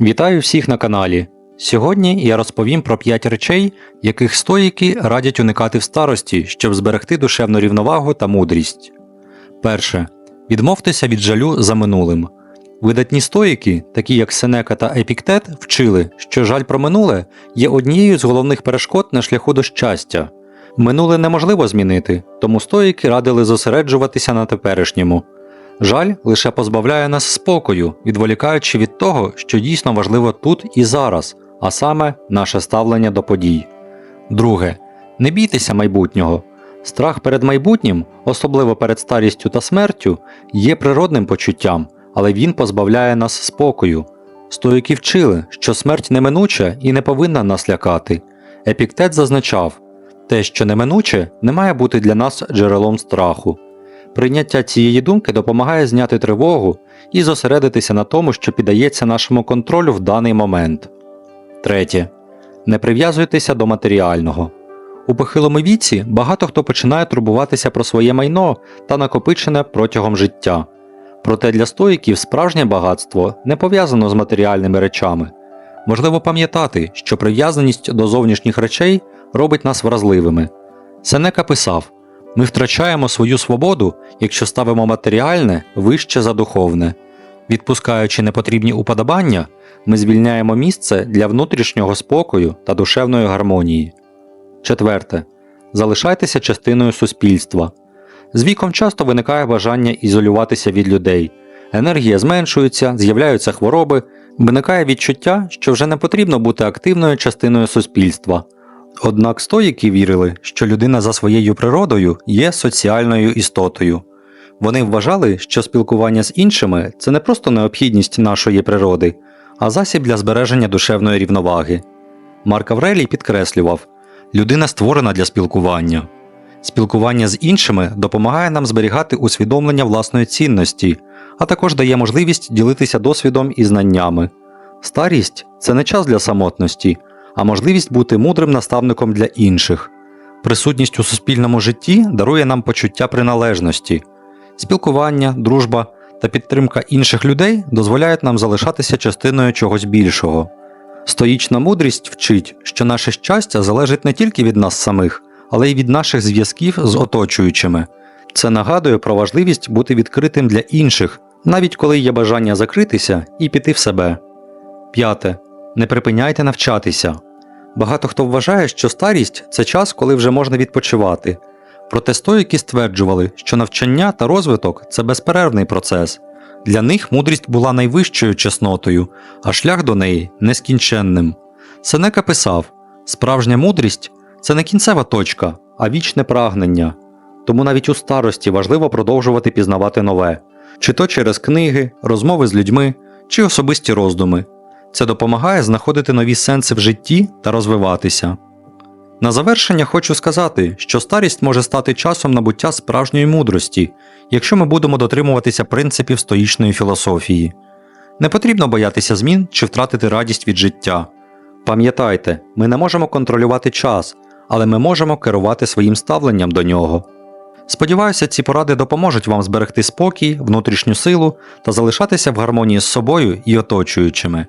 Вітаю всіх на каналі. Сьогодні я розповім про 5 речей, яких стоїки радять уникати в старості, щоб зберегти душевну рівновагу та мудрість. Перше. Відмовтеся від жалю за минулим. Видатні стоїки, такі як Сенека та Епіктет, вчили, що жаль про минуле є однією з головних перешкод на шляху до щастя. Минуле неможливо змінити, тому стоїки радили зосереджуватися на теперішньому. Жаль лише позбавляє нас спокою, відволікаючи від того, що дійсно важливо тут і зараз, а саме наше ставлення до подій. Друге. Не бійтеся майбутнього. Страх перед майбутнім, особливо перед старістю та смертю, є природним почуттям, але він позбавляє нас спокою. Стоїки вчили, що смерть неминуча і не повинна нас лякати. Епіктет зазначав, те, що неминуче, не має бути для нас джерелом страху. Прийняття цієї думки допомагає зняти тривогу і зосередитися на тому, що піддається нашому контролю в даний момент. Третє. Не прив'язуйтеся до матеріального. У похилому віці багато хто починає турбуватися про своє майно та накопичене протягом життя. Проте для стоїків справжнє багатство не пов'язано з матеріальними речами. Можливо пам'ятати, що прив'язаність до зовнішніх речей робить нас вразливими. Сенека писав: ми втрачаємо свою свободу, якщо ставимо матеріальне вище за духовне. Відпускаючи непотрібні уподобання, ми звільняємо місце для внутрішнього спокою та душевної гармонії. Четверте. Залишайтеся частиною суспільства. З віком часто виникає бажання ізолюватися від людей. Енергія зменшується, з'являються хвороби, виникає відчуття, що вже не потрібно бути активною частиною суспільства. Однак стоїки вірили, що людина за своєю природою є соціальною істотою. Вони вважали, що спілкування з іншими це не просто необхідність нашої природи, а засіб для збереження душевної рівноваги. Марк Аврелій підкреслював, людина створена для спілкування. Спілкування з іншими допомагає нам зберігати усвідомлення власної цінності, а також дає можливість ділитися досвідом і знаннями. Старість це не час для самотності, а можливість бути мудрим наставником для інших. Присутність у суспільному житті дарує нам почуття приналежності. Спілкування, дружба та підтримка інших людей дозволяють нам залишатися частиною чогось більшого. Стоїчна мудрість вчить, що наше щастя залежить не тільки від нас самих, але й від наших зв'язків з оточуючими. Це нагадує про важливість бути відкритим для інших, навіть коли є бажання закритися і піти в себе. П'яте. Не припиняйте навчатися. Багато хто вважає, що старість це час, коли вже можна відпочивати. Проте стоїки стверджували, що навчання та розвиток це безперервний процес. Для них мудрість була найвищою чеснотою, а шлях до неї нескінченним. Сенека писав: справжня мудрість це не кінцева точка, а вічне прагнення. Тому навіть у старості важливо продовжувати пізнавати нове, чи то через книги, розмови з людьми, чи особисті роздуми. Це допомагає знаходити нові сенси в житті та розвиватися. На завершення хочу сказати, що старість може стати часом набуття справжньої мудрості, якщо ми будемо дотримуватися принципів стоїчної філософії. Не потрібно боятися змін чи втратити радість від життя. Пам'ятайте, ми не можемо контролювати час, але ми можемо керувати своїм ставленням до нього. Сподіваюся, ці поради допоможуть вам зберегти спокій, внутрішню силу та залишатися в гармонії з собою і оточуючими.